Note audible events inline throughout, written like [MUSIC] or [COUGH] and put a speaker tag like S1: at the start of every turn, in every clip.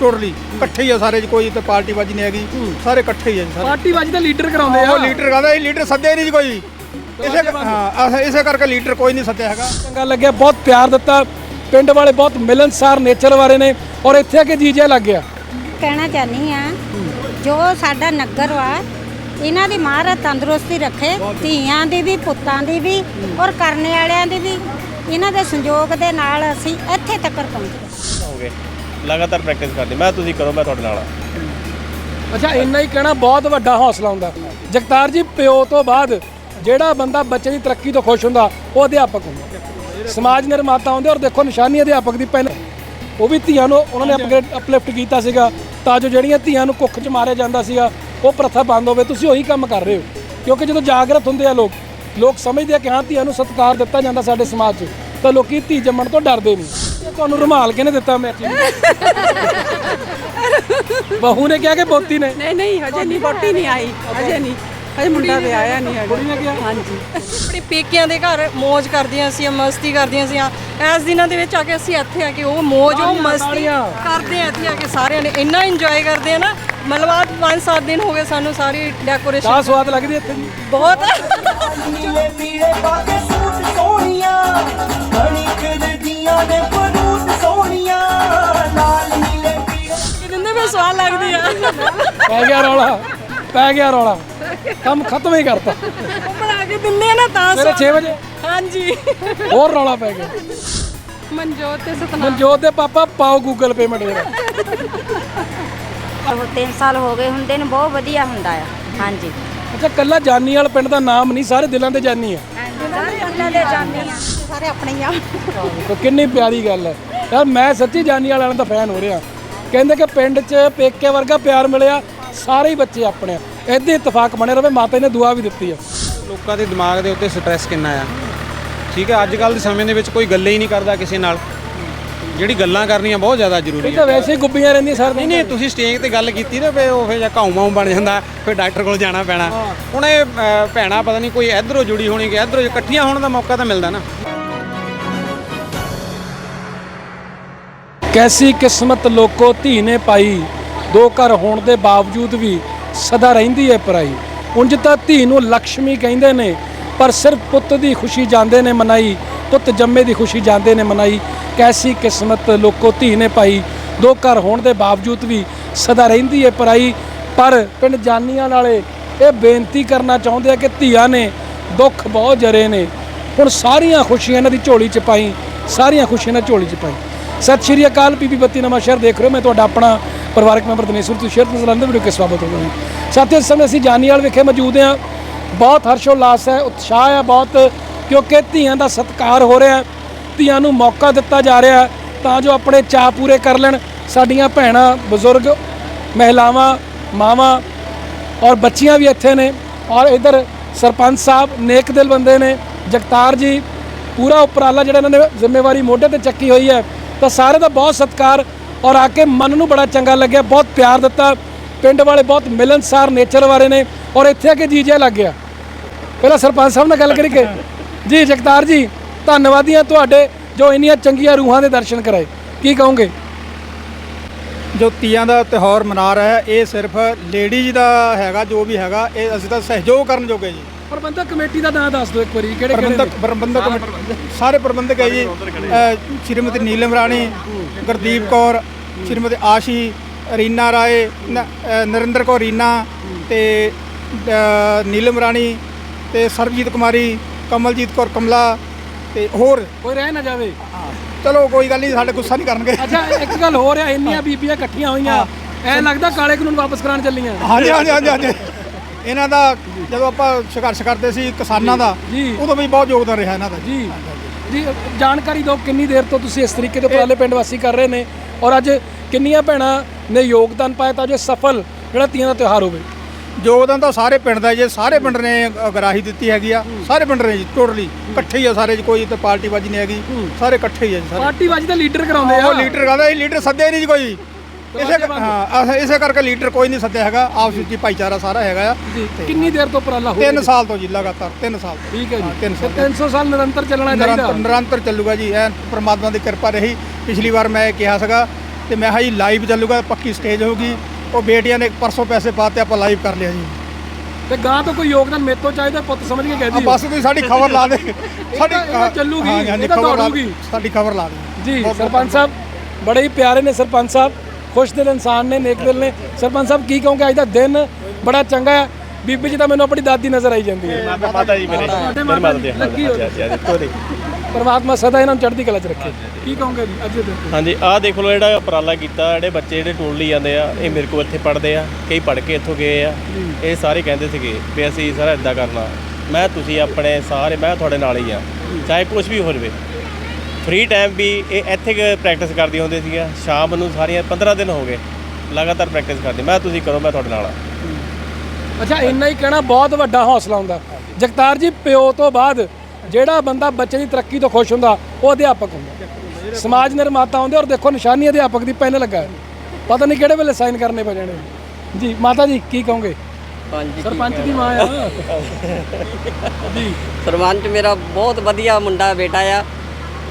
S1: Totally ਇਕੱਠੇ ਹੀ ਆ ਸਾਰੇ ਜੀ ਕੋਈ ਤੇ ਪਾਰਟੀਬਾਜੀ ਨਹੀਂ ਹੈਗੀ। ਸਾਰੇ ਇਕੱਠੇ ਹੀ ਆ ਜੀ ਸਾਰੇ।
S2: ਪਾਰਟੀ ਬਾਜੀ ਤਾਂ ਲੀਡਰ ਕਰਾਉਂਦੇ ਆ।
S1: ਉਹ ਲੀਡਰ ਕਹਿੰਦਾ ਇਹ ਲੀਡਰ ਸੱਦਿਆ ਹੀ ਨਹੀਂ ਜੀ ਕੋਈ। ਇਸੇ ਹਾਂ ਆਹ ਇਸੇ ਕਰਕੇ ਲੀਡਰ ਕੋਈ ਨਹੀਂ ਸੱਦਿਆ ਹੈਗਾ।
S2: ਚੰਗਾ ਲੱਗਿਆ ਬਹੁਤ ਪਿਆਰ ਦਿੱਤਾ। ਪਿੰਡ ਵਾਲੇ ਬਹੁਤ ਮਿਲਨਸਾਰ ਨੇਚਰ ਵਾਲੇ ਨੇ ਔਰ ਇੱਥੇ ਆ ਕੇ ਜੀਜਾ ਲੱਗ ਗਿਆ।
S3: ਕਹਿਣਾ ਚਾਹਨੀ ਆ ਜੋ ਸਾਡਾ ਨਗਰ ਵਾ ਇਹਨਾਂ ਦੀ ਮਹਾਰਾਜ ਤੰਦਰੁਸਤੀ ਰੱਖੇ ਧੀਆਂ ਦੀ ਵੀ ਪੁੱਤਾਂ ਦੀ ਵੀ ਔਰ ਕਰਨੇ ਵਾਲਿਆਂ ਦੀ ਵੀ। ਇਹਨਾਂ ਦੇ ਸੰਯੋਗ ਦੇ ਨਾਲ ਅਸੀਂ ਇੱਥੇ ਤੱਕ ਪਹੁੰਚੇ।
S4: ਹੋ ਗਏ। ਲਗਾਤਾਰ ਪ੍ਰੈਕਟਿਸ ਕਰਦੇ। ਮੈਂ ਤੁਸੀਂ ਕਰੋ ਮੈਂ ਤੁਹਾਡੇ ਨਾਲ ਆ।
S2: ਅੱਛਾ ਇੰਨਾ ਹੀ ਕਹਿਣਾ ਬਹੁਤ ਵੱਡਾ ਹੌਸਲਾ ਹੁੰਦਾ। ਜਗਤਾਰ ਜੀ ਪਿਓ ਤੋਂ ਬਾਅਦ ਜਿਹੜਾ ਬੰਦਾ ਬੱਚੇ ਦੀ ਤਰੱਕੀ ਤੋਂ ਖੁਸ਼ ਹੁੰਦਾ ਉਹ ਅਧਿਆਪਕ ਹੁੰਦਾ। ਸਮਾਜ ਨਿਰਮਾਤਾ ਹੁੰਦੇ ਔਰ ਦੇਖੋ ਨਿਸ਼ਾਨੀ ਅਧਿਆਪਕ ਦੀ ਪਹਿਲਾਂ। ਉਹ ਵੀ ਧੀਆਂ ਨੂੰ ਉਹਨਾਂ ਨੇ ਅਪਗ੍ਰੇਡ ਅਪਲਿਫਟ ਕੀਤਾ ਸੀਗਾ। ਤਾਂ ਜੋ ਜਿਹੜੀਆਂ ਧੀਆਂ ਨੂੰ ਕੁੱਖ 'ਚ ਮਾਰਿਆ ਜਾਂਦਾ ਸੀਗਾ ਉਹ ਪ੍ਰਥਾ ਬੰਦ ਹੋਵੇ। ਤੁਸੀਂ ਉਹੀ ਕੰਮ ਕਰ ਰਹੇ ਹੋ। ਕਿਉਂਕਿ ਜਦੋਂ ਜਾਗਰਤ ਹੁੰਦੇ ਆ ਲੋਕ ਲੋਕ ਸਮਝਦੇ ਆ ਕਿ ਹਾਂ ਧੀਆਂ ਨੂੰ ਸਤਿਕਾਰ ਦਿੱਤਾ ਜਾਂਦਾ ਸਾਡੇ ਸਮਾਜ 'ਚ। ਤਾਂ ਲੋਕੀ ਧੀ ਜੰਮਣ ਤੋਂ ਡਰਦੇ ਨਹੀਂ। ਤੁਹਾਨੂੰ ਰੁਮਾਲ ਕਿਹਨੇ ਦਿੱਤਾ ਮੈਚੀ ਬਹੂ ਨੇ ਕਿਹਾ ਕਿ ਬੋਤੀ ਨੇ?
S5: ਨਹੀਂ ਨਹੀਂ ਹਜੇ ਨਹੀਂ ਵੋਟੀ ਨਹੀਂ ਆਈ ਹਜੇ ਨਹੀਂ। ਹਜੇ ਮੁੰਡਾ ਤੇ ਆਇਆ ਨਹੀਂ
S2: ਕੁੜੀ ਨੇ ਕਿਹਾ?
S5: ਹਾਂਜੀ।
S6: ਆਪਣੇ ਪੇਕਿਆਂ ਦੇ ਘਰ ਮौज ਕਰਦੀਆਂ ਸੀ ਮਸਤੀ ਕਰਦੀਆਂ ਸੀ ਐਸ ਦਿਨਾਂ ਦੇ ਵਿੱਚ ਆ ਕੇ ਅਸੀਂ ਇੱਥੇ ਆ ਕੇ ਉਹ ਮौज ਉਹ ਮਸਤੀ। ਕਰਦੇ ਆ ਇੱਥੇ ਆ ਕੇ ਸਾਰਿਆਂ ਨੇ। ਇੰਨਾ ਇੰਜੋਏ ਕਰਦੇ ਆ ਨਾ ਮਤਲਬ ਪੰਜ ਸੱਤ ਦਿਨ ਹੋ ਗਏ ਸਾਨੂੰ ਸਾਰੀ ਡੈਕੋਰੇਸ਼ਨ
S2: ਤਾਂ ਸਵਾਦ ਲੱਗਦੀ ਇੱਥੇ। ਜੀ
S6: ਬਹੁਤ।
S7: ਨੀਲੇ ਪੀਲੇ ਪਾਕੇ ਸੂਟ ਸੋਹਣੀਆਂ ਕਣਿਕ ਦੇ ਦੀਆਂ ਨੇ ਬਰੂਦ ਸੋਹਣੀਆਂ ਲਾਲ ਨੀਲੇ ਪੀਲੇ
S6: ਦਿੰਦੇ ਮੈਂ ਸਵਾਦ ਲੱਗਦੀ ਆ।
S2: ਪੈ ਗਿਆ ਰੌਲਾ ਪੈ ਗਿਆ ਰੌਲਾ। ਕੰਮ ਖਤਮ ਹੀ ਕਰਤਾ।
S6: ਬਣਾ ਕੇ ਦਿੰਦੇ ਆ ਨਾ ਤਾਂ
S2: ਸਵੇਰੇ 6 ਵਜੇ?
S6: ਹਾਂਜੀ।
S2: ਹੋਰ ਰੌਲਾ ਪੈ ਗਿਆ।
S6: ਮਨਜੋਤ ਤੇ ਸਤਨਾਮ।
S2: ਮਨਜੋਤ ਦੇ ਪਾਪਾ ਪਾਓ ਗੂਗਲ ਪੇਮੈਂਟ ਮੇਰਾ
S3: ਉਹ 3 ਸਾਲ ਹੋ ਗਏ ਹੁੰਦੇ ਨੂੰ ਬਹੁਤ ਵਧੀਆ ਹੁੰਦਾ ਆ। ਹਾਂਜੀ।
S2: ਅੱਛਾ ਕੱਲਾ ਜਾਨੀ ਵਾਲ ਪਿੰਡ ਦਾ ਨਾਮ ਨਹੀਂ ਸਾਰੇ ਦਿਲਾਂ ਦੇ ਜਾਨੀ ਆ।
S3: ਸਾਰੇ ਦੇ ਜਾਂਦੇ ਆ ਸਾਰੇ ਆਪਣੇ ਹੀ ਆ।
S2: ਤਾਂ ਕਿੰਨੀ ਪਿਆਰੀ ਗੱਲ ਹੈ। ਯਾਰ ਮੈਂ ਸੱਚੀ ਜਾਨੀ ਵਾਲਿਆਂ ਦਾ ਫੈਨ ਹੋ ਰਿਹਾ। ਕਹਿੰਦੇ ਕਿ ਪਿੰਡ 'ਚ ਪੇਕੇ ਵਰਗਾ ਪਿਆਰ ਮਿਲਿਆ ਸਾਰੇ ਹੀ ਬੱਚੇ ਆਪਣੇ ਆ। ਏਦਾਂ ਇਤਫਾਕ ਬਣੇ ਰਵੇ ਮਾਤਾ ਨੇ ਦੁਆ ਵੀ ਦਿੱਤੀ ਆ।
S8: ਲੋਕਾਂ ਦੇ ਦਿਮਾਗ ਦੇ ਉੱਤੇ ਸਟ੍ਰੈਸ ਕਿੰਨਾ ਆ। ਠੀਕ ਹੈ ਅੱਜ ਕੱਲ ਦੇ ਸਮੇਂ ਦੇ ਵਿੱਚ ਕੋਈ ਗੱਲੇ ਹੀ ਨਹੀਂ ਕਰਦਾ ਕਿਸੇ ਨਾਲ। ਜਿਹੜੀ ਗੱਲਾਂ ਕਰਨੀਆਂ ਬਹੁਤ ਜ਼ਿਆਦਾ ਜ਼ਰੂਰੀ
S2: ਇਹ ਤਾਂ ਵੈਸੇ ਹੀ ਗੁੱਬੀਆਂ ਰਹਿੰਦੀਆਂ ਸਾਰ
S8: ਨਹੀਂ ਨਹੀਂ ਤੁਸੀਂ ਸਟੇਜ ਤੇ ਗੱਲ ਕੀਤੀ ਨਾ ਫੇ ਉਹ ਫੇ ਜਾਂ ਘਾਉ ਬਣ ਜਾਂਦਾ ਫਿਰ ਡਾਕਟਰ ਕੋਲ ਜਾਣਾ ਪੈਣਾ। ਹੁਣ ਇਹ ਅ, ਭੈਣਾਂ ਪਤਾ ਨਹੀਂ ਕੋਈ ਇਧਰੋਂ ਜੁੜੀ ਹੋਣੀ ਕਿ ਇਧਰੋਂ ਇਕੱਠੀਆਂ ਹੋਣ ਦਾ ਮੌਕਾ ਤਾਂ ਮਿਲਦਾ ਨਾ।
S2: ਕੈਸੀ ਕਿਸਮਤ ਲੋਕੋ ਧੀ ਨੇ ਪਾਈ ਦੋ ਘਰ ਹੋਣ ਦੇ ਬਾਵਜੂਦ ਵੀ ਸਦਾ ਰਹਿੰਦੀ ਹੈ ਪਰਾਈ। ਉਂਝ ਤਾਂ ਧੀ ਨੂੰ ਲక్ష్ਮੀ ਕਹਿੰਦੇ ਨੇ ਪਰ ਸਿਰਫ ਪੁੱਤ ਦੀ ਖੁਸ਼ੀ ਜਾਂਦੇ ਨੇ ਮਨਾਈ। ਪੁੱਤ ਜੰਮੇ ਦੀ ਖੁਸ਼ੀ ਜਾਂਦੇ ਨੇ ਮਨਾਈ, ਕੈਸੀ ਕਿਸਮਤ ਲੋਕੋ ਧੀ ਨੇ ਪਾਈ। ਦੋ ਘਰ ਹੋਣ ਦੇ ਬਾਵਜੂਦ ਵੀ ਸਦਾ ਰਹਿੰਦੀ ਹੈ ਪਰਾਈ, ਪਰ ਪਿੰਡ ਜਾਨੀਆਂ ਨਾਲੇ ਇਹ ਬੇਨਤੀ ਕਰਨਾ ਚਾਹੁੰਦੇ ਆ ਕਿ ਧੀਆਂ ਨੇ ਦੁੱਖ ਬਹੁਤ ਜਰੇ ਨੇ। ਹੁਣ ਸਾਰੀਆਂ ਖੁਸ਼ੀਆਂ ਇਹਨਾਂ ਦੀ ਝੋਲੀ 'ਚ ਪਾਈ, ਸਾਰੀਆਂ ਖੁਸ਼ੀਆਂ ਇਹਨਾਂ ਝੋਲੀ 'ਚ ਪਾਈ। ਸਤਿ ਸ਼੍ਰੀ ਅਕਾਲ ਪੀਪੀ ਬੱਤੀ ਨਵਾਂ ਸ਼ਹਿਰ ਦੇਖ ਰਹੇ ਹੋ। ਮੈਂ ਤੁਹਾਡਾ ਆਪਣਾ ਪਰਿਵਾਰਕ ਮੈਂਬਰ ਦਿਨੇਸ਼ ਤੁਸੀਂ ਸ਼ਹਿਰ ਤੁਸੀਂ ਲੰਦੇ ਵੀਡੀਓ ਕੇ ਸਵਾਗਤ ਹੋਵੇ ਸਾਥੀਓ, ਇਸ ਸਮੇਂ ਅਸੀਂ ਜਾਨੀਵਾਲ ਵਿਖੇ ਮੌਜੂਦ ਹਾਂ। ਬਹੁਤ ਹਰਸ਼ੋਲਾਸ ਹੈ, ਉਤਸ਼ਾਹ ਹੈ, ਬਹੁਤ ਕਿਉਂਕਿ ਧੀਆਂ ਦਾ ਸਤਿਕਾਰ ਹੋ ਰਿਹਾ ਧੀਆਂ ਨੂੰ ਮੌਕਾ ਦਿੱਤਾ ਜਾ ਰਿਹਾ ਤਾਂ ਜੋ ਆਪਣੇ ਚਾਅ ਪੂਰੇ ਕਰ ਲੈਣ। ਸਾਡੀਆਂ ਭੈਣਾਂ, ਬਜ਼ੁਰਗ, ਮਹਿਲਾਵਾਂ, ਮਾਵਾਂ ਔਰ ਬੱਚੀਆਂ ਵੀ ਇੱਥੇ ਨੇ ਔਰ ਇਧਰ ਸਰਪੰਚ ਸਾਹਿਬ ਨੇਕ ਦਿਲ ਬੰਦੇ ਨੇ। ਜਗਤਾਰ ਜੀ, ਪੂਰਾ ਉਪਰਾਲਾ ਜਿਹੜਾ ਇਹਨਾਂ ਨੇ ਜ਼ਿੰਮੇਵਾਰੀ ਮੋਢੇ ਤੇ ਚੱਕੀ ਹੋਈ ਹੈ, ਤਾਂ ਸਾਰੇ ਦਾ ਬਹੁਤ ਸਤਿਕਾਰ ਔਰ ਆ ਕੇ ਮਨ ਨੂੰ ਬੜਾ ਚੰਗਾ ਲੱਗਿਆ, ਬਹੁਤ ਪਿਆਰ ਦਿੱਤਾ। ਪਿੰਡ ਵਾਲੇ ਬਹੁਤ ਮਿਲਨਸਾਰ ਨੇਚਰ ਵਾਲੇ ਨੇ ਔਰ ਇੱਥੇ ਆ ਕੇ ਜੀਜਾ ਲੱਗ ਗਿਆ। ਪਹਿਲਾਂ ਸਰਪੰਚ ਸਾਹਿਬ ਨਾਲ ਗੱਲ ਕਰੀ ਕਿ ਜੀ ਜਗਤਾਰ ਜੀ ਧੰਨਵਾਦੀ ਹਾਂ ਤੁਹਾਡੇ ਜੋ ਇੰਨੀਆਂ ਚੰਗੀਆਂ ਰੂਹਾਂ ਦੇ ਦਰਸ਼ਨ ਕਰਾਏ। ਕੀ ਕਹੋਗੇ?
S1: ਜੋ ਤੀਆਂ ਦਾ ਤਿਉਹਾਰ ਮਨਾ ਰਿਹਾ ਹੈ ਇਹ ਸਿਰਫ ਲੇਡੀਜ਼ ਦਾ ਹੈਗਾ ਜੋ ਵੀ ਹੈਗਾ ਇਹ ਅਸੀਂ ਤਾਂ ਸਹਿਯੋਗ ਕਰਨ ਜੋਗੇ ਜੀ।
S2: ਪ੍ਰਬੰਧਕ ਕਮੇਟੀ ਦਾ ਨਾਮ ਦੱਸ ਦਿਓ ਇੱਕ ਵਾਰੀ ਕਿਹੜੇ
S1: ਪ੍ਰਬੰਧਕ ਪ੍ਰਬੰਧਕ ਕਮੇਟੀ- ਸਾਰੇ ਪ੍ਰਬੰਧਕ ਹੈ ਜੀ ਸ਼੍ਰੀਮਤੀ ਨੀਲਮ ਰਾਣੀ ਗੁਰਦੀਪ ਕੌਰ ਸ਼੍ਰੀਮਤੀ ਆਸ਼ੀ ਰੀਨਾ ਰਾਏ ਨਰਿੰਦਰ ਕੌਰ ਰੀਨਾ ਤੇ ਨੀਲਮ ਰਾਣੀ ਤੇ ਸਰਬਜੀਤ ਕੁਮਾਰੀ ਕਮਲਜੀਤ ਕੌਰ ਕਮਲਾ ਤੇ ਹੋਰ।
S2: ਕੋਈ ਰਹਿ ਨਾ ਜਾਵੇ।
S1: ਚਲੋ ਕੋਈ ਗੱਲ ਨਹੀਂ ਸਾਡੇ ਗੁੱਸਾ ਨਹੀਂ ਕਰਨਗੇ।
S2: ਅੱਛਾ ਇੱਕ ਗੱਲ ਹੋ ਰਿਹਾ ਇੰਨੀਆਂ ਬੀਬੀਆਂ ਇਕੱਠੀਆਂ ਹੋਈਆਂ। ਐ ਲੱਗਦਾ ਕਾਲੇ ਕਾਨੂੰਨ ਵਾਪਸ ਕਰਾਉਣ ਚੱਲੀਆਂ।
S1: ਹਾਂਜੀ ਹਾਂਜੀ ਹਾਂਜੀ ਹਾਂਜੀ। ਇਹਨਾਂ ਦਾ ਜਦੋਂ ਆਪਾਂ ਸੰਘਰਸ਼ ਕਰਦੇ ਸੀ ਕਿਸਾਨਾਂ ਦਾ। ਉਦੋਂ ਵੀ ਬਹੁਤ ਯੋਗਦਾਨ ਰਿਹਾ ਇਹਨਾਂ ਦਾ।
S2: ਜੀ ਜੀ ਜਾਣਕਾਰੀ ਦਿਓ ਕਿੰਨੀ ਦੇਰ ਤੋਂ ਤੁਸੀਂ ਇਸ ਤਰੀਕੇ ਦੇ ਉਪਰਾਲੇ ਪਿੰਡ ਵਾਸੀ ਕਰ ਰਹੇ ਨੇ ਔਰ ਅੱਜ ਕਿੰਨੀਆਂ ਭੈਣਾਂ ਨੇ ਯੋਗਦਾਨ ਪਾਇਆ ਤਾਂ ਜੋ ਸਫਲ ਜਿਹੜਾ ਤੀਆਂ ਦਾ ਤਿਉਹਾਰ ਹੋਵੇ।
S1: ਯੋਗਦਾਨ ਤਾਂ ਸਾਰੇ ਪਿੰਡ ਦਾ ਜੇ ਸਾਰੇ ਪਿੰਡ ਨੇ ਅਗਰਾਹੀ ਦਿੱਤੀ ਹੈਗੀ ਆ। ਸਾਰੇ ਪਿੰਡ ਨੇ ਜੀ ਟੋਟਲੀ। ਇਕੱਠੇ ਹੀ ਆ ਸਾਰੇ ਜੀ ਕੋਈ ਤੇ ਪਾਰਟੀਬਾਜੀ ਨਹੀਂ ਹੈਗੀ। ਸਾਰੇ ਇਕੱਠੇ ਹੀ ਆ ਜੀ ਸਾਰੇ।
S2: ਪਾਰਟੀ ਬਾਜੀ ਤਾਂ ਲੀਡਰ ਕਰਾਉਂਦੇ ਆ।
S1: ਉਹ ਲੀਡਰ ਕਹਿੰਦਾ ਇਹ ਲੀਡਰ ਸੱਦਿਆ ਹੀ ਨਹੀਂ ਜੀ ਕੋਈ। ਇਸੇ ਹਾਂ ਇਸੇ ਕਰਕੇ ਲੀਡਰ ਕੋਈ ਨਹੀਂ ਸੱਦਿਆ ਹੈਗਾ। ਆਪਸ ਵਿੱਚ ਹੀ ਭਾਈਚਾਰਾ ਸਾਰਾ ਹੈਗਾ ਆ।
S2: ਜੀ ਕਿੰਨੀ ਦੇਰ ਤੋਂ ਉਪਰਾਲਾ ਹੋ
S1: 3 ਸਾਲ ਤੋਂ ਜੀ ਲਗਾਤਾਰ 3 ਸਾਲ ਤੋਂ।
S2: ਠੀਕ ਹੈ
S1: ਹਾਂ,
S2: ਜੀ
S1: ਤਿੰਨ।
S2: ਤੇ 300 ਸਾਲ ਨਿਰੰਤਰ ਚੱਲਣਾ ਚਾਹੀਦਾ।
S1: ਨਿਰੰਤਰ ਨਿਰੰਤਰ ਚੱਲੂਗਾ ਜੀ। ਐ ਪ੍ਰਮਾਤਮਾ ਦੀ ਕਿਰਪਾ ਰਹੀ। ਪਿਛਲੀ ਵਾਰ ਮੈਂ ਇਹ ਕਿਹਾ ਸੀਗਾ ਤੇ ਮੈਂ ਕਿਹਾ ਜੀ ਲਾਈਵ ਚੱਲੂਗਾ ਪੱਕੀ ਸਟੇਜ ਹੋਊਗੀ। ਉਹ ਬੇਟੀਆਂ ਨੇ ਪਰਸੋਂ ਪੈਸੇ ਪਾਤੇ ਆਪਾਂ ਲਾਈਵ ਕਰ ਲਿਆ ਜੀ
S2: ਤੇ ਗਾਂ ਤੋਂ ਕੋਈ ਯੋਗਦਾਨ ਮੇਰੇ ਤੋਂ ਚਾਹੀਦਾ ਪੁੱਤ ਸਮਝ ਕੇ
S1: ਆ
S2: ਕਹਿੰਦੀ
S1: ਬਸ ਤੁਸੀਂ ਸਾਡੀ ਖਬਰ ਲਾ ਦੇ ਸਾਡੀ
S2: ਤਾਂ- ਚੱਲੂਗੀ,
S1: ਹਾਂਜੀ, ਹਾਂਜੀ,
S2: ਇਹ ਤਾਂ
S1: ਖਬਰ ਲਾ-
S2: ਦੌੜੂਗੀ।
S1: ਸਾਡੀ ਖਬਰ ਲਾ ਦੇ
S2: ਜੀ ਸਰਪੰਚ ਸਾਹਿਬ ਬੜੇ ਹੀ ਪਿਆਰੇ ਨੇ ਸਰਪੰਚ ਸਾਹਿਬ ਖੁਸ਼ ਦਿਲ ਇਨਸਾਨ ਨੇ ਨੇਕ ਦਿਲ ਨੇ ਸਰਪੰਚ ਸਾਹਿਬ ਕੀ ਕਹੋਗੇ ਅੱਜ ਦਾ ਦਿਨ ਬੜਾ ਚੰਗਾ ਹੈ ਬੀਬੀ ਜੀ ਤਾਂ ਮੈਨੂੰ ਆਪਣੀ ਦਾਦੀ ਨਜ਼ਰ ਆਈ ਜਾਂਦੀ ਹੈ
S4: ਮਾਤਾ ਜੀ ਮੇਰੇ ਮਾਤਾ ਜੀ
S2: ਲੱਗੀ ਹੋਈ। ਪਰਮਾਤਮਾ ਸਦਾ ਇਹਨਾਂ ਨੂੰ ਚੜ੍ਹਦੀ ਕਲਾ 'ਚ ਰੱਖੇ। ਕੀ ਕਹੋਗੇ ਜੀ? ਅੱਜ ਦੇ ਦਿਨ ਤੇ?
S4: ਹਾਂਜੀ ਆਹ ਦੇਖ ਲਓ ਜਿਹੜਾ ਉਪਰਾਲਾ ਕੀਤਾ ਜਿਹੜੇ ਬੱਚੇ ਜਿਹੜੇ ਟੋਲ ਲਈ ਜਾਂਦੇ ਆ ਇਹ ਮੇਰੇ ਕੋਲ ਇੱਥੇ ਪੜ੍ਹਦੇ ਆ ਕਈ ਪੜ੍ਹ ਕੇ ਇੱਥੋਂ ਗਏ ਆ। ਇਹ ਸਾਰੇ ਕਹਿੰਦੇ ਸੀਗੇ ਵੀ ਅਸੀਂ ਸਾਰਾ ਇਦਾਂ ਕਰਨਾ। ਮੈਂ ਤੁਸੀਂ ਆਪਣੇ ਸਾਰੇ ਮੈਂ ਤੁਹਾਡੇ ਨਾਲ ਹੀ ਆ। ਚਾਹੇ ਕੁਝ ਵੀ ਹੋ ਜਾਵੇ। ਫ੍ਰੀ ਟਾਈਮ ਵੀ ਇਹ ਇੱਥੇ ਪ੍ਰੈਕਟਿਸ ਕਰਦੀ ਹੁੰਦੇ ਸੀਗਾ। ਸ਼ਾਮ ਨੂੰ ਸਾਰੀਆਂ 15 ਦਿਨ ਹੋ ਗਏ ਲਗਾਤਾਰ ਪ੍ਰੈਕਟਿਸ ਕਰਦੀ। ਮੈਂ ਤੁਸੀਂ ਕਰੋ ਮੈਂ ਤੁਹਾਡੇ ਨਾਲ ਆ।
S2: ਅੱਛਾ ਇੰਨਾ ਹੀ ਕਹਿਣਾ ਬਹੁਤ ਵੱਡਾ ਹੌਸਲਾ ਹੁੰਦਾ। ਜਗਤਾਰ ਜੀ ਪਿਓ ਤੋਂ ਬਾਅਦ ਜਿਹੜਾ ਬੰਦਾ ਬੱਚੇ ਦੀ ਤਰੱਕੀ ਤੋਂ ਖੁਸ਼ ਹੁੰਦਾ ਉਹ ਅਧਿਆਪਕ ਹੁੰਦਾ। ਸਮਾਜ ਨਿਰਮਾਤਾ ਹੁੰਦੇ ਔਰ ਦੇਖੋ ਨਿਸ਼ਾਨੀ ਅਧਿਆਪਕ ਦੀ ਪੈਨ ਲੱਗਾ ਹੈ ਪਤਾ ਨਹੀਂ ਕਿਹੜੇ ਵੇਲੇ ਸਾਈਨ ਕਰਨੇ ਪੈ ਜਾਣੇ। ਜੀ ਮਾਤਾ ਜੀ ਕੀ ਕਹੋਗੇ? ਸਰਪੰਚ ਦੀ ਮਾਂ ਆ। ਜੀ।
S9: ਸਰਪੰਚ ਮੇਰਾ ਬਹੁਤ ਵਧੀਆ ਮੁੰਡਾ ਬੇਟਾ ਆ।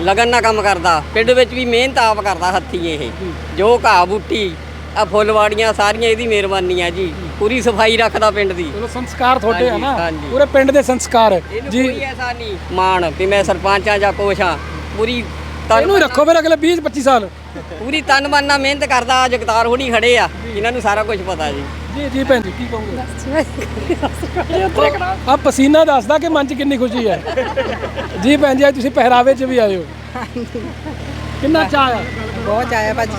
S9: ਲਗਨ ਨਾਲ ਕੰਮ ਕਰਦਾ। ਪਿੰਡ ਵਿੱਚ ਵੀ ਮਿਹਨਤ ਆਪ ਕਰਦਾ ਹੱਥੀ ਇਹ। ਜੋ। ਘਾਹ ਬੂਟੀ ਆ ਫੁੱਲਵਾੜੀਆਂ ਸਾਰੀਆਂ ਇਹਦੀ ਮਿਹਰਬਾਨੀ ਆ ਜੀ। ਪੂਰੀ ਸਫ਼ਾਈ ਰੱਖਦਾ ਪਿੰਡ ਦੀ।
S2: ਚਲੋ ਸੰਸਕਾਰ ਤੁਹਾਡੇ ਆ
S9: ਹਾਂਜੀ,
S2: ਨਾ?
S9: ਹਾਂਜੀ।
S2: ਪੂਰੇ ਪਿੰਡ ਦੇ ਸੰਸਕਾਰ। ਹੈ।
S9: ਇਹਨੂੰ
S2: ਜੀ।
S9: ਕੋਈ ਐਸਾ ਨਹੀਂ ਮਾਣ ਵੀ ਮੈਂ ਸਰਪੰਚ ਆ ਜਾਂ ਕੁਛ ਆ ਪੂਰੀ ਤਨ
S2: ਇਹਨੂੰ ਹੀ ਰੱਖੋ ਫਿਰ ਅਗਲੇ 20 25 ਸਾਲ।
S9: ਪੂਰੀ ਤਨ ਮਨ ਨਾਲ ਮਿਹਨਤ ਕਰਦਾ ਜਗਤਾਰ ਹੋਣੀ ਖੜੇ ਆ। ਇਹਨਾਂ ਨੂੰ ਸਾਰਾ ਕੁਝ ਪਤਾ ਜੀ।
S2: ਜੀ ਜੀ ਭੈਣ ਜੀ ਕੀ ਕਹੋਗੇ? ਆ ਪਸੀਨਾ ਦੱਸਦਾ ਕਿ ਮਨ 'ਚ ਕਿੰਨੀ ਖੁਸ਼ੀ ਹੈ। ਜੀ ਭੈਣ ਜੀ ਅੱਜ ਤੁਸੀਂ ਪਹਿਰਾਵੇ 'ਚ ਵੀ ਆਏ ਹੋ। ਕਿੰਨਾ ਚਾਹ ਆ?
S5: ਬਹੁਤ ਚਾਇਆ ਭਾਜੀ।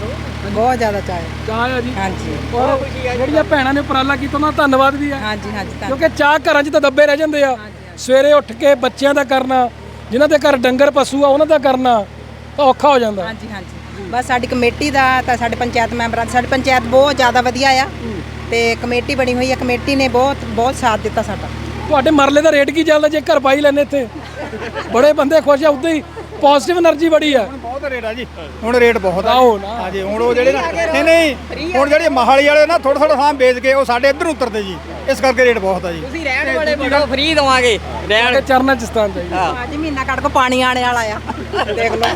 S5: ਬਹੁਤ ਜ਼ਿਆਦਾ ਚਾਇਆ
S2: ਚਾਹ ਆ ਜੀ?
S5: ਹਾਂਜੀ।
S2: ਔਰ ਜਿਹੜੀਆਂ ਭੈਣਾਂ ਨੇ ਉਪਰਾਲਾ ਕੀਤਾ ਉਹਨਾਂ ਦਾ ਧੰਨਵਾਦ ਵੀ ਹੈ।
S5: ਹਾਂਜੀ ਹਾਂਜੀ
S2: ਕਿਉਂਕਿ ਚਾਹ ਘਰਾਂ 'ਚ ਤਾਂ ਦੱਬੇ ਰਹਿ ਜਾਂਦੇ ਆ। ਸਵੇਰੇ ਉੱਠ ਕੇ ਬੱਚਿਆਂ ਦਾ ਕਰਨਾ ਜਿਨ੍ਹਾਂ ਦੇ ਘਰ ਡੰਗਰ ਪਸ਼ੂ ਆ ਉਹਨਾਂ ਦਾ ਕਰਨਾ ਤਾਂ ਔਖਾ ਹੋ ਜਾਂਦਾ।
S5: ਹਾਂਜੀ ਹਾਂਜੀ। ਬਸ ਸਾਡੀ ਕਮੇਟੀ ਦਾ ਤਾਂ ਸਾਡੇ ਪੰਚਾਇਤ ਮੈਂਬਰਾਂ ਦੀ ਸਾਡੀ ਪੰਚਾਇਤ ਬਹੁਤ ਜ਼ਿਆਦਾ ਵਧੀਆ ਆ। ਤੇ ਕਮੇਟੀ ਬਣੀ ਹੋਈ ਆ। ਕਮੇਟੀ ਨੇ ਬਹੁਤ ਬਹੁਤ ਸਾਥ ਦਿੱਤਾ ਸਾਡਾ।
S2: ਤੁਹਾਡੇ ਮਰਲੇ ਦਾ ਰੇਟ ਕੀ ਚੱਲਦਾ? ਜੇ ਘਰ ਪਾਈ ਲੈਣੇ ਇੱਥੇ। ਬੜੇ ਬੰਦੇ ਖੁਸ਼ ਆ ਉਦਾਂ ਹੀ ਪੋਜ਼ਿਟਿਵ એનર્ਜੀ ਬੜੀ ਆ।
S1: ਹੁਣ ਬਹੁਤ ਰੇਟ ਆ ਜੀ। ਹੁਣ ਰੇਟ ਬਹੁਤ ਹੁਣ ਉਹ ਜਿਹੜੇ ਨਾ ਨਹੀਂ ਨਹੀਂ ਹੁਣ ਜਿਹੜੇ ਮਹਾਲੀ ਵਾਲੇ ਨਾ ਥੋੜਾ ਥੋੜਾ ਥਾਂ ਵੇਚ ਕੇ ਉਹ ਸਾਡੇ ਇੱਧਰ ਉਤਰਦੇ ਜੀ। ਇਸ ਕਰਕੇ ਰੇਟ ਬਹੁਤ ਆ ਜੀ।
S9: ਤੁਸੀਂ ਰਹਿਣ ਵਾਲੇ ਬਣੋ ਫ੍ਰੀ ਦਵਾਂਗੇ। ਰਹਿਣ
S2: ਚਰਨਾਂ ਚ ਸਥਾਨ ਚਾਹੀਦਾ।
S5: ਅੱਜ ਮਹੀਨਾ ਕੱਢ ਕੇ ਪਾਣੀ ਆਣੇ ਵਾਲਾ ਆ। ਦੇਖ ਲਓ।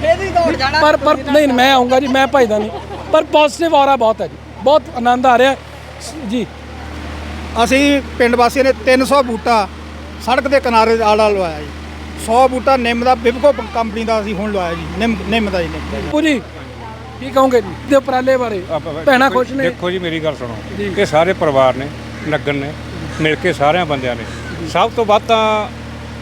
S9: ਫੇਰ ਦੌੜ ਜਾਣਾ।
S2: ਪਰ ਪਰ ਨਹੀਂ ਮੈਂ ਆਉਂਗਾ ਜੀ ਮੈਂ ਭਜਦਾ ਨਹੀਂ। ਪਰ ਪੋਜ਼ਿਟਿਵ ਆਰਾ ਬਹੁਤ ਹੈ ਜੀ। ਬਹੁਤ ਆਨੰਦ ਆ ਰਿਹਾ। ਜੀ।
S1: ਅਸੀਂ ਪਿੰਡ ਵਾਸੀਆਂ ਨੇ 300 ਬੂਟਾ ਸੜਕ ਦੇ ਕਿਨਾਰੇ ਆਲਾ ਲਵਾਇਆ ਜੀ। 100 ਬੂਟਾ ਨਿੰਮ ਦਾ ਬਿਬਕੋ ਕੰਪਨੀ ਦਾ ਅਸੀਂ ਹੁਣ ਲਵਾਇਆ ਜੀ ਨਿੰਮ ਨਿੰਮ ਦਾ ਜੀ ਨਿੰਮ।
S2: ਜੀ ਕੀ ਕਹੋਗੇ? ਜੀ ਦੇ ਉਪਰਾਲੇ ਬਾਰੇ। ਭੈਣਾਂ ਖੁਸ਼ ਨੇ?
S10: ਦੇਖੋ ਜੀ ਮੇਰੀ ਗੱਲ ਸੁਣੋ। ਇਹ ਸਾਰੇ ਪਰਿਵਾਰ ਨੇ ਨਗਰ ਨੇ ਮਿਲ ਕੇ ਸਾਰਿਆਂ ਬੰਦਿਆਂ ਨੇ। ਸਭ ਤੋਂ ਵੱਧ ਤਾਂ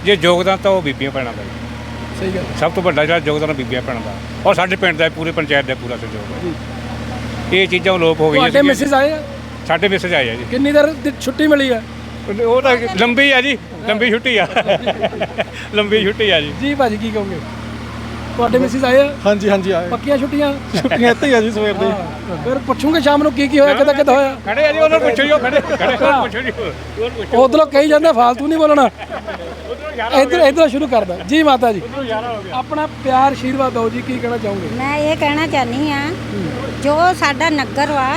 S10: ਜੇ ਯੋਗਦਾਨ ਤਾਂ ਉਹ ਬੀਬੀਆਂ ਭੈਣਾਂ ਦਾ ਜੀ।
S2: ਸਹੀ ਗੱਲ।
S10: ਸਭ ਤੋਂ ਵੱਡਾ ਜਿਹੜਾ ਯੋਗਦਾਨ ਉਹ ਬੀਬੀਆਂ ਭੈਣਾਂ ਦਾ। ਔਰ ਸਾਡੇ ਪਿੰਡ ਦਾ ਪੂਰੇ ਪੰਚਾਇਤ ਦਾ ਪੂਰਾ ਸਹਿਯੋਗ ਹੈ। ਇਹ ਚੀਜ਼ਾਂ ਲੋਪ ਹੋ ਗਈਆਂ
S2: ਤੁਹਾਡੇ
S10: ਸੀਗੀਆਂ।
S2: ਮੈਸੇਜ ਆਏ ਆ?
S10: ਸਾਡੇ ਮੈਸੇਜ ਆਏ ਆ ਜੀ।
S2: ਕਿੰਨੀ ਦੇਰ ਦੀ ਛੁੱਟੀ ਮਿਲੀ ਆ?
S10: ਉਹ ਤਾਂ ਲੰਬੀ ਆ ਜੀ ਲੰਬੀ ਛੁੱਟੀ ਆ। ਲੰਬੀ ਛੁੱਟੀ ਆ ਜੀ।
S2: ਜੀ ਭਾਜੀ ਕੀ ਕਹੋਗੇ? ਤੁਹਾਡੇ ਮੈਸੇਜ ਆਏ ਆ?
S1: ਹਾਂਜੀ ਹਾਂਜੀ ਆਏ।
S2: ਪੱਕੀਆਂ ਛੁੱਟੀਆਂ?
S1: ਛੁੱਟੀਆਂ ਇੱਥੇ ਹੀ ਆ ਜੀ ਸਵੇਰ ਦੀ।
S2: ਫਿਰ ਪੁੱਛੂਗੇ ਸ਼ਾਮ ਨੂੰ ਕੀ ਕੀ ਹੋਇਆ ਕਿਦਾਂ ਕਿਦਾਂ ਹੋਇਆ?
S10: ਖੜੇ ਆ ਜੀ ਉਹਨਾਂ ਨੂੰ ਪੁੱਛੋ ਜੀ ਉਹ ਖੜੇ ਖੜੇ ਪੁੱਛੋ ਜੀ
S2: ਉਧਰੋਂ ਕਹੀ ਜਾਂਦੇ ਫਾਲਤੂ ਨਹੀਂ ਬੋਲਣਾ। ਇਧਰ ਇਧਰ ਸ਼ੁਰੂ ਕਰਦਾ। ਜੀ ਮਾਤਾ ਜੀ ਆਪਣਾ ਪਿਆਰ ਆਸ਼ੀਰਵਾਦ ਦਿਓ ਜੀ ਕੀ ਕਹਿਣਾ ਚਾਹੋਗੇ?
S3: ਮੈਂ ਇਹ ਕਹਿਣਾ ਚਾਹਨੀ ਆ ਜੋ ਸਾਡਾ ਨਗਰ ਵਾ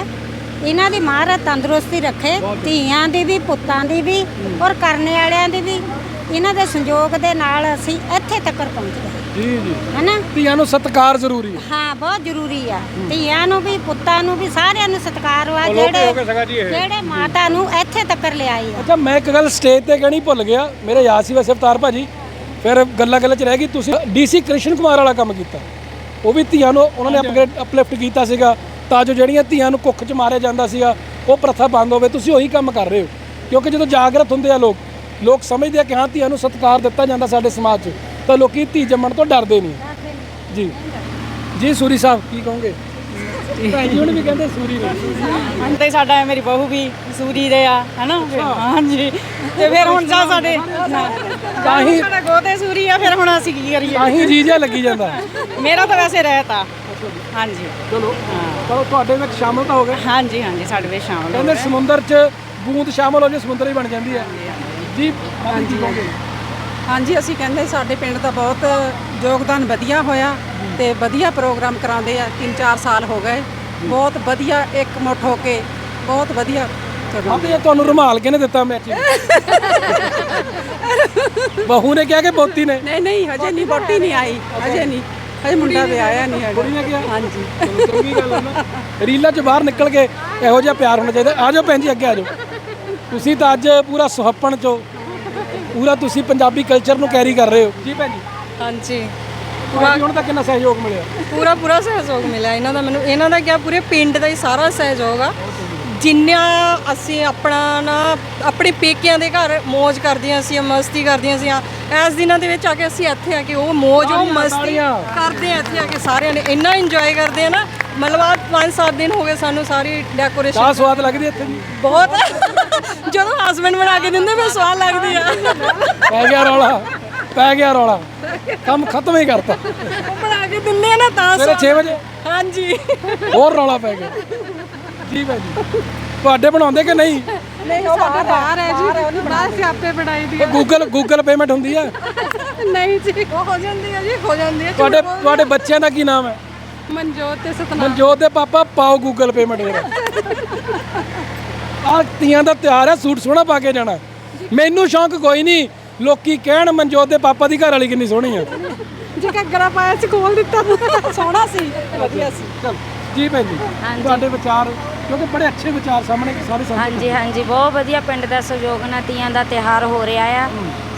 S3: ਇਹਨਾਂ ਦੀ ਮਹਾਰਾਜ ਤੰਦਰੁਸਤੀ ਰੱਖੇ ਧੀਆਂ ਦੀ ਵੀ ਪੁੱਤਾਂ ਦੀ ਵੀ ਔਰ ਕਰਨੇ ਵਾਲਿਆਂ ਦੀ ਵੀ। ਇਹਨਾਂ ਦੇ ਸੰਯੋਗ ਦੇ ਨਾਲ ਅਸੀਂ ਇੱਥੇ ਤੱਕ ਪਹੁੰਚ ਗਏ
S2: ਜੀ ਜੀ।
S3: ਹੈਨਾ?
S2: ਧੀਆਂ ਨੂੰ ਸਤਿਕਾਰ ਜ਼ਰੂਰੀ ਹੈ।
S3: ਹਾਂ ਬਹੁਤ ਜ਼ਰੂਰੀ ਆ। ਧੀਆਂ ਨੂੰ ਵੀ ਪੁੱਤਾਂ ਨੂੰ ਵੀ ਸਾਰਿਆਂ ਨੂੰ ਸਤਿਕਾਰ ਵਾ ਜਿਹੜੇ ਜਿਹੜੇ ਮਾਤਾ ਨੂੰ ਇੱਥੇ ਤੱਕ ਲਿਆਈ ਆ।
S2: ਅੱਛਾ ਮੈਂ ਇੱਕ ਗੱਲ ਸਟੇਜ ਤੇ ਕਹਿਣੀ ਭੁੱਲ ਗਿਆ। ਮੇਰੇ ਯਾਦ ਸੀ ਵੈਸੇ ਅਵਤਾਰ ਭਾਜੀ। ਫਿਰ ਗੱਲਾਂ ਗੱਲਾਂ ਚ ਰਹਿ ਗਈ। ਤੁਸੀਂ ਡੀਸੀ ਕ੍ਰਿਸ਼ਨ ਕੁਮਾਰ ਵਾਲਾ ਕੰਮ ਕੀਤਾ। ਉਹ ਵੀ ਧੀਆਂ ਨੂੰ ਉਹਨਾਂ ਨੇ ਅਪਗ੍ਰੇਡ ਅਪਲਿਫਟ ਕੀਤਾ ਸੀਗਾ। ਤਾਂ ਜੋ ਜਿਹੜੀਆਂ ਧੀਆਂ ਨੂੰ ਕੁੱਖ ਚ ਮਾਰਿਆ ਜਾਂਦਾ ਸੀਗਾ ਉਹ ਪ੍ਰਥਾ ਬੰਦ ਹੋਵੇ। ਤੁਸੀਂ ਉਹੀ ਕੰਮ ਕਰ ਰਹੇ ਹੋ। ਕਿਉਂਕਿ ਜਦੋਂ ਜਾਗਰਤ ਹੁੰਦੇ ਆ ਲੋਕ ਲੋਕ ਸਮਝਦੇ ਆ ਕਿ ਹਾਂ ਧੀਆਂ ਨੂੰ ਸਤਿਕਾਰ ਦਿੱਤਾ ਜਾਂਦਾ ਸਾਡੇ ਸਮਾਜ 'ਚ। ਤਾਂ ਲੋਕੀ ਧੀ ਜੰਮਣ ਤੋਂ ਡਰਦੇ ਨਹੀਂ। ਜੀ। ਜੀ ਸੂਰੀ ਸਾਹਿਬ ਕੀ ਕਹੋਗੇ? ਭਾਈ ਜੀ ਹੁਣ ਵੀ ਕਹਿੰਦੇ ਸੂਰੀ ਨੇ।
S5: ਤੇ ਸਾਡਾ ਮੇਰੀ ਬਹੂ ਵੀ ਸੂਰੀ ਦੇ ਆ ਹਨਾ? ਹਾਂਜੀ। ਤੇ ਫਿਰ ਹੁਣ ਜਾ ਸਾਡੇ
S2: ਤਾਂ ਹੀ
S5: ਸਾਡਾ ਗੋਤੇ ਸੂਰੀ ਆ ਫਿਰ ਹੁਣ ਅਸੀਂ ਕੀ ਕਰੀਏ?
S2: ਤਾਂ ਹੀ ਜੀ ਜਿਹਾ ਲੱਗੀ ਜਾਂਦਾ।
S5: ਮੇਰਾ ਤਾਂ ਵੈਸੇ ਰਹਿਤਾ ਹਾਂਜੀ।
S2: ਚਲੋ। ਚਲੋ ਤੁਹਾਡੇ ਵਿੱਚ ਸ਼ਾਮਲ ਤਾਂ ਹੋ ਗਏ।
S5: ਹਾਂਜੀ ਹਾਂਜੀ ਸਾਡੇ ਵਿੱਚ ਸ਼ਾਮਲ ਹੋ
S2: ਕਹਿੰਦੇ ਸਮੁੰਦਰ 'ਚ ਬੂੰਦ ਸ਼ਾਮਲ ਹੋ ਜੇ ਸਮੁੰਦਰ ਹੀ ਬਣ ਜਾਂਦੀ ਹੈ। ਜੀ ਹਾਂਜੀ ਕਹੋਗੇ?
S5: ਹਾਂਜੀ ਅਸੀਂ ਕਹਿੰਦੇ ਸਾਡੇ ਪਿੰਡ ਦਾ ਬਹੁਤ ਯੋਗਦਾਨ ਵਧੀਆ ਹੋਇਆ ਤੇ ਵਧੀਆ ਪ੍ਰੋਗਰਾਮ ਕਰਾਉਂਦੇ ਆ 3-4 ਸਾਲ ਹੋ ਗਏ। ਬਹੁਤ ਵਧੀਆ ਇੱਕ ਮੁੱਠ ਹੋ ਕੇ ਬਹੁਤ ਵਧੀਆ ਚਲੋ
S2: ਆਪੇ ਤੁਹਾਨੂੰ ਰੁਮਾਲ ਕਿਹਨੇ ਦਿੱਤਾ ਮੈਚ [LAUGHS] ਬਹੂ ਨੇ ਕਿਹਾ ਕਿ ਪੋਤੀ ਨੇ?
S5: ਨਹੀਂ ਨਹੀਂ ਹਜੇ ਨਹੀਂ ਬੋਟੀ ਨਹੀਂ ਆਈ ਹਜੇ ਨਹੀਂ। ਹਜੇ ਮੁੰਡਾ ਵਿਆਹਿਆ ਨਹੀਂ ਹੈਗਾ
S2: ਕੁੜੀ ਨੇ ਕਿਹਾ?
S5: ਹਾਂਜੀ।
S2: ਚਲੋ ਚੰਗੀ ਗੱਲ ਹੈ ਨਾ। ਰੀਲਾਂ 'ਚ ਬਾਹਰ ਨਿਕਲ ਕੇ ਇਹੋ ਜਿਹਾ ਪਿਆਰ ਹੋਣਾ ਚਾਹੀਦਾ। ਆ ਜਾਓ ਭੈਣ ਜੀ ਅੱਗੇ ਆ ਜਾਓ। ਤੁਸੀਂ ਤਾਂ ਅੱਜ ਪੂਰਾ ਸੁਹੱਪਣ 'ਚੋਂ ਪੂਰਾ ਤੁਸੀਂ ਪੰਜਾਬੀ ਕਲਚਰ ਨੂੰ ਕੈਰੀ ਕਰ ਰਹੇ ਹੋ। ਜੀ ਭੈਣ ਜੀ।
S6: ਹਾਂਜੀ।
S2: ਤੁਹਾਡੀ ਹੁਣ ਤੱਕ ਕਿੰਨਾ ਸਹਿਯੋਗ ਮਿਲਿਆ।
S6: ਪੂਰਾ ਪੂਰਾ ਸਹਿਯੋਗ ਮਿਲਿਆ। ਇਹਨਾਂ ਦਾ ਮੈਨੂੰ ਇਹਨਾਂ ਦਾ ਕਿਹਾ ਪੂਰੇ ਪਿੰਡ ਦਾ ਹੀ ਸਾਰਾ ਸਹਿਯੋਗ ਆ। ਜਿੰਨਾ ਅਸੀਂ ਆਪਣਾ ਨਾ ਆਪਣੇ ਪੇਕਿਆਂ ਦੇ ਘਰ ਮौज ਕਰਦੀਆਂ ਸੀ ਮਸਤੀ ਕਰਦੀਆਂ ਸੀ ਐਸ ਦਿਨਾਂ ਦੇ ਵਿੱਚ ਆ ਕੇ ਅਸੀਂ ਇੱਥੇ ਆ ਕੇ ਉਹ ਮौज ਉਹ ਮਸਤੀ। ਕਰਦੇ ਆ ਇੱਥੇ ਆ ਕੇ ਸਾਰਿਆਂ ਨੇ ਇੰਨਾ ਇੰਜੋਏ ਕਰਦੇ ਆ ਨਾ ਮਤਲਬ ਆ 5-7 ਦਿਨ ਹੋ ਗਏ ਸਾਨੂੰ ਸਾਰੀ ਡੈਕੋਰੇਸ਼ਨ
S2: ਤਾਂ ਸਵਾਦ ਲੱਗਦੀ ਇੱਥੇ? ਜੀ
S6: ਬਹੁਤ। [LAUGHS] ਜਦੋਂ ਹਸਬੰਡ ਬਣਾ ਕੇ ਦਿੰਦੇ ਫਿਰ ਸਵਾਦ ਲੱਗਦੀ ਆ।
S2: ਪੈ ਗਿਆ ਰੌਲਾ ਪੈ ਗਿਆ ਰੌਲਾ। ਕੰਮ ਖਤਮ ਹੀ ਕਰਤਾ।
S6: ਬਣਾ ਕੇ ਦਿੰਦੇ ਆ ਨਾ ਤਾਂ
S2: ਸਵੇਰੇ
S6: ਸਵਾਦ-
S2: 6 ਵਜੇ?
S6: ਹਾਂਜੀ।
S2: ਹੋਰ ਰੌਲਾ ਪੈ ਗਿਆ। ਜੀ ਭੈਣ ਜੀ। ਤੁਹਾਡੇ ਬਣਾਉਂਦੇ ਕਿ ਨਹੀਂ?
S5: ਨਹੀਂ ਉਹ ਬਾਹਰ ਹੈ ਜੀ। ਬਣਾ ਕੇ ਆਪੇ ਬਣਾਈ ਦੀ
S2: ਇਹ ਗੂਗਲ ਗੂਗਲ ਪੇਮੈਂਟ ਹੁੰਦੀ ਆ?
S5: ਨਹੀਂ ਜੀ
S6: ਉਹ ਹੋ ਜਾਂਦੀ ਆ ਜੀ ਹੋ ਜਾਂਦੀ ਆ।
S2: ਤੁਹਾਡੇ ਤੁਹਾਡੇ ਬੱਚਿਆਂ ਦਾ ਕੀ ਨਾਮ ਹੈ?
S5: ਮਨਜੋਤ ਤੇ ਸਤਨਾਮ।
S2: ਮਨਜੋਤ ਦੇ ਪਾਪਾ ਪਾਓ ਗੂਗਲ ਪੇਮੈਂਟ ਮੇਰਾ ਆ ਤੀਆਂ ਦਾ ਤਿਉਹਾਰ ਹੈ ਸੂਟ ਸੋਹਣਾ ਪਾ ਕੇ ਜਾਣਾ। ਮੈਨੂੰ ਸ਼ੌਂਕ ਕੋਈ ਨਹੀਂ ਲੋਕੀ ਕਹਿਣ ਮਨਜੋਤ ਦੇ ਪਾਪਾ ਦੀ ਘਰ ਵਾਲੀ ਕਿੰਨੀ ਸੋਹਣੀ ਆ।
S5: ਜੇ ਘੱਗਰਾ ਪਾਇਆ ਸੀ ਖੋਲ ਦਿੱਤਾ। ਸੋਹਣਾ ਸੀ। ਵਧੀਆ ਸੀ।
S2: ਚਲ। ਜੀ ਭੈਣ ਜੀ ਤੁਹਾਡੇ ਵਿਚਾਰ ਕਿਉਂਕਿ ਬੜੇ ਅੱਛੇ ਵਿਚਾਰ ਸਾਹਮਣੇ ਸਾਰੇ ਸਾਹਮਣੇ
S3: ਹਾਂਜੀ ਹਾਂਜੀ ਬਹੁਤ ਵਧੀਆ ਪਿੰਡ ਦਾ ਸਹਿਯੋਗ ਨਾਲ ਤੀਆਂ ਦਾ ਤਿਹਾਰ ਹੋ ਰਿਹਾ ਆ।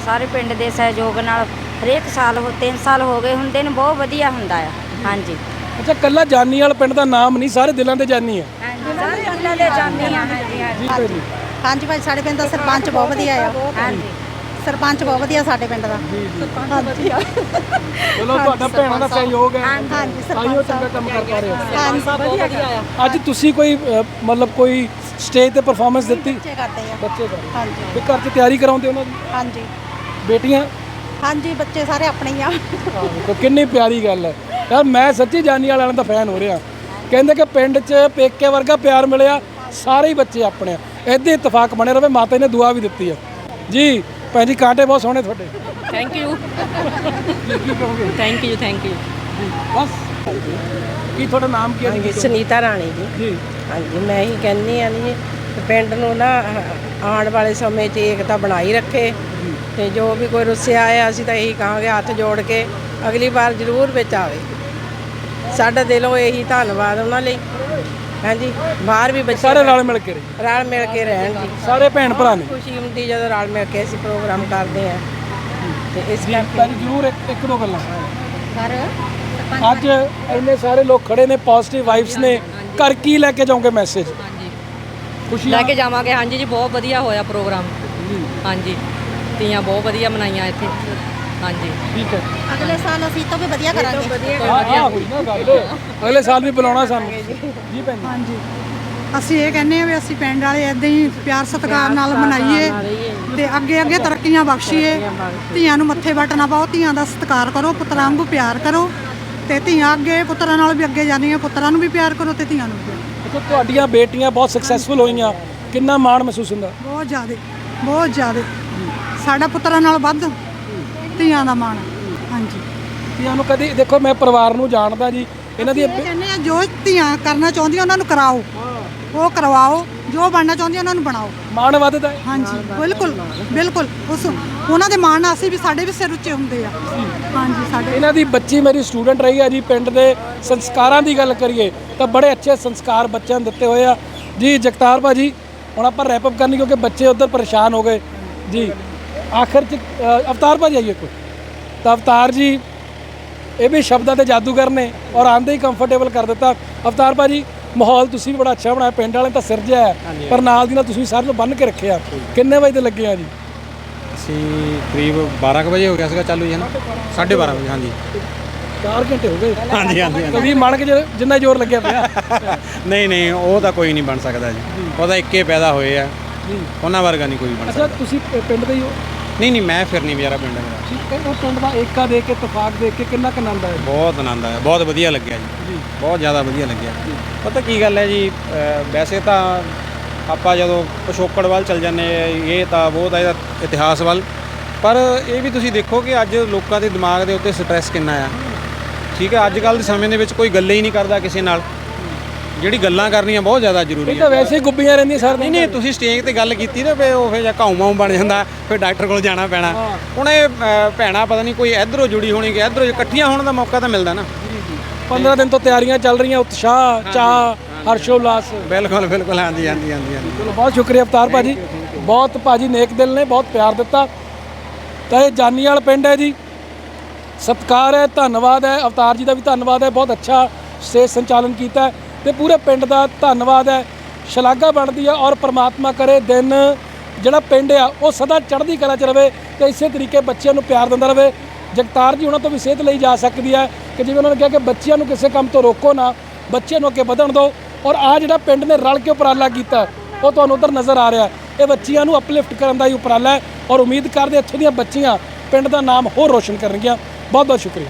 S3: ਸਾਰੇ ਪਿੰਡ ਦੇ ਸਹਿਯੋਗ ਨਾਲ ਹਰੇਕ ਸਾਲ ਹੋ 3 ਸਾਲ ਹੋ ਗਏ ਹੁੰਦੇ ਨੇ ਬਹੁਤ ਵਧੀਆ ਹੁੰਦਾ ਆ। ਹਾਂਜੀ।
S2: ਅੱਛਾ ਕੱਲਾ ਜਾਨੀ ਵਾਲ ਪਿੰਡ ਦਾ ਨਾਮ ਨਹੀਂ ਸਾਰੇ ਦਿਲਾਂ ਦੇ ਜਾਨੀ ਆ।
S3: ਹਾਂਜੀ ਸਾਰੇ ਪਿੰਡਾਂ ਦੇ ਜਾਂਦੇ ਆ। ਹਾਂਜੀ ਹਾਂਜੀ
S2: ਜੀ ਭੈਣ ਜੀ।
S5: ਹਾਂਜੀ ਭਾਈ ਸਾਡੇ ਪਿੰਡ ਦਾ ਸਰਪੰਚ ਬਹੁਤ ਵਧੀਆ ਆ।
S3: ਹਾਂਜੀ।
S5: ਸਰਪੰਚ ਬਹੁਤ ਵਧੀਆ ਸਾਡੇ ਪਿੰਡ ਦਾ। ਹਾਂਜੀ।
S2: ਚਲੋ ਤੁਹਾਡਾ ਭੈਣਾਂ ਦਾ ਸਹਿਯੋਗ ਹੈ।
S5: ਹਾਂਜੀ
S2: ਤਾਈਓ ਚੰਗਾ ਕੰਮ ਕਰ ਪਾ ਰਹੇ ਹੋ।
S5: ਹਾਂਜੀ ਵਧੀਆ ਆ
S2: ਅੱਜ ਤੁਸੀਂ ਕੋਈ ਮਤਲਬ ਕੋਈ ਸਟੇਜ ਤੇ ਪਰਫਾਰਮੈਂਸ ਦਿੱਤੀ?
S5: ਬੱਚੇ ਕਰਦੇ ਆ।
S2: ਬੱਚੇ ਕਰ
S5: ਹਾਂਜੀ।
S2: ਤੇ ਘਰ 'ਚ ਤਿਆਰੀ ਕਰਾਉਂਦੇ ਉਹਨਾਂ ਦੀ?
S5: ਹਾਂਜੀ।
S2: ਬੇਟੀਆਂ?
S5: ਹਾਂਜੀ ਬੱਚੇ ਸਾਰੇ ਆਪਣੇ ਹੀ ਆ।
S2: ਆਹੋ, ਤਾਂ ਕਿੰਨੀ ਪਿਆਰੀ ਗੱਲ ਹੈ। ਯਾਰ ਮੈਂ ਸੱਚੀ ਜਾਨੀ ਵਾਲਿਆਂ ਦਾ ਫੈਨ ਹੋ ਰਿਹਾ। ਕਹਿੰਦੇ ਕਿ ਪਿੰਡ 'ਚ ਪੇਕੇ ਵਰਗਾ ਪਿਆਰ ਮਿਲਿਆ ਸਾਰੇ ਹੀ ਬੱਚੇ ਆਪਣੇ ਆ। ਏਦਾਂ ਇਤਫਾਕ ਬਣੇ ਰਵੇ ਮਾਤਾ ਨੇ ਦੁਆ ਵੀ ਦਿੱਤੀ ਆ। ਜੀ ਭੈਣ ਜੀ ਕਾਂਟੇ ਬਹੁਤ ਸੋਹਣੇ ਤੁਹਾਡੇ।
S6: ਥੈਂਕ ਯੂ
S2: ਕੀ ਕਹੋਗੇ
S6: ਥੈਂਕ ਯੂ ਥੈਂਕ ਯੂ
S2: ਬਸ। ਕੀ ਤੁਹਾਡਾ ਨਾਮ ਕੀ ਹੈ ਜੀ?
S11: ਸੁਨੀਤਾ ਰਾਣੀ ਜੀ।
S2: ਜੀ।
S11: ਹਾਂਜੀ ਮੈਂ ਹੀ ਕਹਿੰਦੀ ਆ ਜੀ ਪਿੰਡ ਨੂੰ ਨਾ ਆਉਣ ਵਾਲੇ ਸਮੇਂ 'ਚ ਏਕਤਾ ਬਣਾਈ ਰੱਖੇ। ਤੇ ਜੋ ਵੀ ਕੋਈ ਰੁੱਸਿਆ ਆਇਆ ਅਸੀਂ ਤਾਂ ਇਹੀ ਕਹਾਂਗੇ ਹੱਥ ਜੋੜ ਕੇ ਅਗਲੀ ਵਾਰ ਜ਼ਰੂਰ ਵਿੱਚ ਆਵੇ। ਸਾਡਾ ਦਿਲੋਂ ਇਹੀ ਧੰਨਵਾਦ ਉਹਨਾਂ ਲਈ। ਹਾਂਜੀ ਬਾਹਰ ਵੀ ਬੱਚੇ
S2: ਸਾਰੇ ਰਲ ਮਿਲ ਕੇ ਰਹੀ
S11: ਰਲ ਮਿਲ ਕੇ ਰਹਿਣ ਜੀ।
S2: ਸਾਰੇ ਭੈਣ ਭਰਾ ਨੇ।
S11: ਖੁਸ਼ੀ ਹੁੰਦੀ ਜਦੋਂ ਰਲ ਮਿਲ ਕੇ ਅਸੀਂ ਪ੍ਰੋਗਰਾਮ ਕਰਦੇ ਆ ਤੇ ਇਸ
S2: ਜੀ
S11: ਕਰਕੇ
S2: ਤਾਂ ਜ਼ਰੂਰ ਇੱਕ ਇੱਕ ਦੋ ਗੱਲਾਂ।
S3: ਸਰ
S2: ਅੱਜ ਇੰਨੇ ਸਾਰੇ ਲੋਕ ਖੜੇ ਨੇ ਪੋਜ਼ਿਟਿਵ ਵਾਈਬਸ ਨੇ। ਘਰ ਕੀ ਲੈ ਕੇ ਜਾਓਗੇ ਮੈਸੇਜ ਖੁਸ਼ੀ
S6: ਲੈ ਕੇ ਜਾਵਾਂਗੇ ਹਾਂਜੀ ਜੀ ਬਹੁਤ ਵਧੀਆ ਹੋਇਆ ਪ੍ਰੋਗਰਾਮ। ਹਾਂਜੀ। ਤੀਆਂ ਬਹੁਤ ਵਧੀਆ ਮਨਾਈਆਂ ਇੱਥੇ। ਹਾਂਜੀ।
S2: ਠੀਕ ਹੈ।
S5: ਅਗਲੇ ਸਾਲ ਅਸੀਂ ਤੋਂ ਵੀ ਵਧੀਆ ਕਰਾਂਗੇ।
S2: ਹਾਂ ਹੋਈ ਨਾ ਗੱਲ। ਅਗਲੇ ਸਾਲ ਵੀ ਬੁਲਾਉਣਾ ਸਾਨੂੰ। ਜੀ ਭੈਣ ਜੀ।
S5: ਹਾਂਜੀ। ਅਸੀਂ ਇਹ ਕਹਿੰਦੇ ਆ ਵੀ ਅਸੀਂ ਪਿੰਡ ਵਾਲੇ ਇਦਾਂ ਹੀ ਪਿਆਰ ਸਤਿਕਾਰ ਨਾਲ ਮਨਾਈਏ ਤੇ ਅੱਗੇ ਅੱਗੇ ਤਰੱਕੀਆਂ ਬਖਸ਼ੀਏ। ਧੀਆਂ ਨੂੰ ਮੱਥੇ ਵੱਟ ਨਾ ਪਾਓ ਧੀਆਂ ਦਾ ਸਤਿਕਾਰ ਕਰੋ ਪੁੱਤਰਾਂ ਵਾਂਗੂ ਪਿਆਰ ਕਰੋ ਤੇ ਧੀਆਂ ਅੱਗੇ ਪੁੱਤਰਾਂ ਨਾਲ ਵੀ ਅੱਗੇ ਜਾਂਦੀਆਂ ਪੁੱਤਰਾਂ ਨੂੰ ਵੀ ਪਿਆਰ ਕਰੋ ਤੇ ਧੀਆਂ ਨੂੰ ਵੀ ਪਿਆਰ
S2: ਅੱਛਾ ਤੁਹਾਡੀਆਂ ਬੇਟੀਆਂ ਬਹੁਤ ਸਕਸੈਸਫੁਲ ਹੋਈਆਂ। ਕਿੰਨਾ ਮਾਣ ਮਹਿਸੂਸ ਹੁੰਦਾ?
S5: ਬਹੁਤ ਜ਼ਿਆਦੇ ਬਹੁਤ ਜ਼ਿਆਦੇ। ਸਾਡਾ ਪੁੱਤਰਾਂ ਨਾਲ ਵੱਧ। ਧੀਆਂ ਦਾ ਮਾਣ। ਹਾਂਜੀ।
S2: ਧੀਆਂ ਨੂੰ ਕਦੀ ਦੇਖੋ ਮੈਂ ਪਰਿਵਾਰ ਨੂੰ ਜਾਣਦਾ ਜੀ ਇਹਨਾਂ ਦੀ
S5: ਇਹ ਕਹਿੰਦੇ ਆ ਜੋ ਧੀਆਂ ਕਰਨਾ ਚਾਹੁੰਦੀਆਂ ਉਹਨਾਂ ਨੂੰ ਕਰਾਓ। ਉਹ ਕਰਵਾਓ ਜੋ ਬਣਨਾ ਚਾਹੁੰਦੀਆਂ ਉਹਨਾਂ ਨੂੰ ਬਣਾਓ।
S2: ਮਾਣ ਵੱਧਦਾ ਹੈ।
S5: ਹਾਂਜੀ ਬਿਲਕੁਲ ਬਿਲਕੁਲ। ਉਸ ਉਹਨਾਂ ਦੇ ਮਾਣ ਨਾਲ ਅਸੀਂ ਵੀ ਸਾਡੇ ਵੀ ਸਿਰ ਉੱਚੇ ਹੁੰਦੇ ਆ। ਹਾਂਜੀ ਸਾਡੇ
S2: ਇਹਨਾਂ ਦੀ ਬੱਚੀ ਮੇਰੀ ਸਟੂਡੈਂਟ ਰਹੀ ਹੈ ਜੀ ਪਿੰਡ ਦੇ ਸੰਸਕਾਰਾਂ ਦੀ ਗੱਲ ਕਰੀਏ ਤਾਂ ਬੜੇ ਅੱਛੇ ਸੰਸਕਾਰ ਬੱਚਿਆਂ ਨੂੰ ਦਿੱਤੇ ਹੋਏ ਆ। ਜੀ ਜਗਤਾਰ ਭਾਜੀ ਹੁਣ ਆਪਾਂ ਰੈਪ ਅਪ ਕਰਨੀ ਕਿਉਂਕਿ ਬੱਚੇ ਉਧਰ ਪਰੇਸ਼ਾਨ ਹੋ ਗਏ। ਜੀ। ਆਖਰ ਚ ਅ, ਅਵਤਾਰ ਭਾਜੀ ਆਈਏ ਕੋਈ ਤਾਂ ਅਵਤਾਰ ਜੀ ਇਹ ਵੀ ਸ਼ਬਦਾਂ ਤੇ ਜਾਦੂਗਰ ਨੇ ਔਰ ਆਂਦੇ ਹੀ ਕੰਫਰਟੇਬਲ ਕਰ ਦਿੱਤਾ। ਅਵਤਾਰ ਭਾਜੀ ਮਾਹੌਲ ਤੁਸੀਂ ਵੀ ਬੜਾ ਅੱਛਾ ਬਣਾਇਆ ਪਿੰਡ ਵਾਲੇ ਤਾਂ ਸਿਰਜਿਆ ਹੈ, ਪਰ ਨਾਲ ਦੀ ਨਾਲ ਤੁਸੀਂ ਸਾਰੇ ਨੂੰ ਬੰਨ ਕੇ ਰੱਖਿਆ। ਕਿੰਨੇ ਵਜੇ ਤੇ ਲੱਗੇ ਆ ਜੀ?
S8: ਅਸੀਂ ਕਰੀਬ 12 ਕੁ ਵਜੇ ਹੋ ਗਿਆ ਸੀਗਾ ਚਾਲੂ ਜੀ ਹੈ ਨਾ? 12:30 ਵਜੇ ਹਾਂਜੀ।
S2: 4 ਘੰਟੇ ਹੋ ਗਏ।
S8: ਹਾਂਜੀ ਹਾਂਜੀ
S2: ਕਦੀ ਮਣ ਕੇ ਜਿ- ਜਿੰਨਾ ਜ਼ੋਰ ਲੱਗਿਆ ਪਿਆ। [LAUGHS]
S8: ਨਹੀਂ ਨਹੀਂ ਉਹ ਤਾਂ ਕੋਈ ਨਹੀਂ ਬਣ ਸਕਦਾ ਜੀ। ਉਹ ਤਾਂ ਇੱਕੇ ਪੈਦਾ ਹੋਏ ਆ। ਉਹਨਾਂ ਵਰਗਾ ਨਹੀਂ ਕੋਈ ਬਣ
S2: ਅੱਛਾ
S8: ਸਕਦਾ।
S2: ਤੁਸੀਂ ਪ- ਪਿੰਡ ਦੇ ਹੀ ਹੋ?
S8: ਨਹੀਂ ਨਹੀਂ ਮੈਂ ਫਿਰ ਨਹੀਂ ਵਿਚਾਰਾ ਪਿੰਡ ਮੇਰਾ।
S2: ਠੀਕ ਹੈ ਉਹ ਪਿੰਡ ਦਾ ਏਕਾ ਦੇਖ ਕੇ ਇਤਫਾਕ ਦੇਖ ਕੇ ਕਿੰਨਾ ਕੁ ਆਨੰਦ ਆਇਆ?
S8: ਬਹੁਤ ਆਨੰਦ ਆਇਆ ਬਹੁਤ ਵਧੀਆ ਲੱਗਿਆ ਜੀ। ਬਹੁਤ ਜ਼ਿਆਦਾ ਵਧੀਆ ਲੱਗਿਆ। ਪਤਾ ਕੀ ਗੱਲ ਹੈ ਜੀ ਅਹ ਵੈਸੇ ਤਾਂ ਆਪਾਂ ਜਦੋਂ ਪਿਛੋਕੜ ਵੱਲ ਚੱਲ ਜਾਂਦੇ ਹਾਂ, ਇਹ ਤਾਂ ਬਹੁਤ ਇਹਦਾ ਇਤਿਹਾਸ ਵੱਲ। ਪਰ ਇਹ ਵੀ ਤੁਸੀਂ ਦੇਖੋ ਕਿ ਅੱਜ ਲੋਕਾਂ ਦੇ ਦਿਮਾਗ ਦੇ ਉੱਤੇ ਸਟ੍ਰੈਸ ਕਿੰਨਾ ਆ। ਠੀਕ ਹੈ ਅੱਜ ਕੱਲ ਦੇ ਸਮੇਂ ਦੇ ਵਿੱਚ ਕੋਈ ਗੱਲੇ ਹੀ ਨਹੀਂ ਕਰਦਾ ਕਿਸੇ ਨਾਲ। ਜਿਹੜੀ ਗੱਲਾਂ ਕਰਨੀਆਂ ਬਹੁਤ ਜ਼ਿਆਦਾ ਜ਼ਰੂਰੀ
S2: ਇਹ ਤਾਂ ਵੈਸੇ ਹੀ ਗੁੱਬੀਆਂ ਰਹਿੰਦੀਆਂ ਸਰ
S8: ਨਹੀਂ ਨਹੀਂ ਤੁਸੀਂ ਸਟੇਜ ਤੇ ਗੱਲ ਕੀਤੀ ਨਾ ਵੀ ਉਹ ਫਿਰ ਜਾਂ ਘਾਉ ਮਾਉ ਬਣ ਜਾਂਦਾ ਫਿਰ ਡਾਕਟਰ ਕੋਲ ਜਾਣਾ ਪੈਣਾ। ਹੁਣ ਇਹ ਭੈਣਾਂ ਪਤਾ ਨਹੀਂ ਕੋਈ ਇਧਰੋਂ ਜੁੜੀ ਹੋਣੀ ਕਿ ਇਧਰੋਂ ਇਕੱਠੀਆਂ ਹੋਣ ਦਾ ਮੌਕਾ ਤਾਂ ਮਿਲਦਾ ਨਾ।
S2: 15 ਦਿਨ ਤੋਂ ਤਿਆਰੀਆਂ ਚੱਲ ਰਹੀਆਂ ਉਤਸ਼ਾਹ ਚਾਹ ਹਰਸ਼ੋਲਾਸ।
S8: ਬਿਲਕੁਲ ਬਿਲਕੁਲ ਹਾਂਜੀ ਹਾਂਜੀ ਹਾਂਜੀ
S2: ਚਲੋ ਬਹੁਤ ਸ਼ੁਕਰੀਆ ਅਵਤਾਰ ਭਾਜੀ। ਬਹੁਤ ਭਾਜੀ ਨੇਕ ਦਿਲ ਨੇ ਬਹੁਤ ਪਿਆਰ ਦਿੱਤਾ। ਤਾਂ ਇਹ ਜਾਨੀਵਾਲ ਪਿੰਡ ਹੈ ਜੀ। ਸਤਿਕਾਰ ਹੈ ਧੰਨਵਾਦ ਹੈ। ਅਵਤਾਰ ਜੀ ਦਾ ਵੀ ਧੰਨਵਾਦ ਹੈ। ਬਹੁਤ ਅੱਛਾ ਸਟੇਜ ਸੰਚਾਲਨ ਕੀਤਾ ਹੈ। ਤੇ ਪੂਰੇ ਪਿੰਡ ਦਾ ਧੰਨਵਾਦ ਹੈ। ਸ਼ਲਾਘਾ ਬਣਦੀ ਹੈ ਔਰ ਪ੍ਰਮਾਤਮਾ ਕਰੇ ਦਿਨ ਜਿਹੜਾ ਪਿੰਡ ਆ, ਉਹ ਸਦਾ ਚੜ੍ਹਦੀ ਕਲਾ ਚ ਰਵੇ ਤੇ ਇਸੇ ਤਰੀਕੇ ਬੱਚਿਆਂ ਨੂੰ ਪਿਆਰ ਦਿੰਦਾ ਰਵੇ। ਜਗਤਾਰ ਜੀ ਉਹਨਾਂ ਤੋਂ ਵੀ ਸਿਹਤ ਲਈ ਜਾ ਸਕਦੀ ਹੈ ਕਿ ਜਿਵੇਂ ਉਹਨਾਂ ਨੇ ਕਿਹਾ ਕਿ ਬੱਚਿਆਂ ਨੂੰ ਕਿਸੇ ਕੰਮ ਤੋਂ ਰੋਕੋ ਨਾ, ਬੱਚਿਆਂ ਨੂੰ ਅੱਗੇ ਵਧਣ ਦਿਓ ਔਰ ਆ ਜਿਹੜਾ ਪਿੰਡ ਨੇ ਰਲ ਕੇ ਉਪਰਾਲਾ ਕੀਤਾ, ਉਹ ਤੁਹਾਨੂੰ ਉਧਰ ਨਜ਼ਰ ਆ ਰਿਹਾ। ਇਹ ਬੱਚਿਆਂ ਨੂੰ ਅਪਲਿਫਟ ਕਰਨ ਦਾ ਹੀ ਉਪਰਾਲਾ ਹੈ ਔਰ ਉਮੀਦ ਕਰਦੇ ਇੱਥੋਂ ਦੀਆਂ ਬੱਚੀਆਂ ਪਿੰਡ ਦਾ ਨਾਮ ਹੋਰ ਰੋਸ਼ਨ ਕਰਨਗੀਆਂ। ਬਹੁਤ ਬਹੁਤ ਸ਼ੁਕਰੀਆ।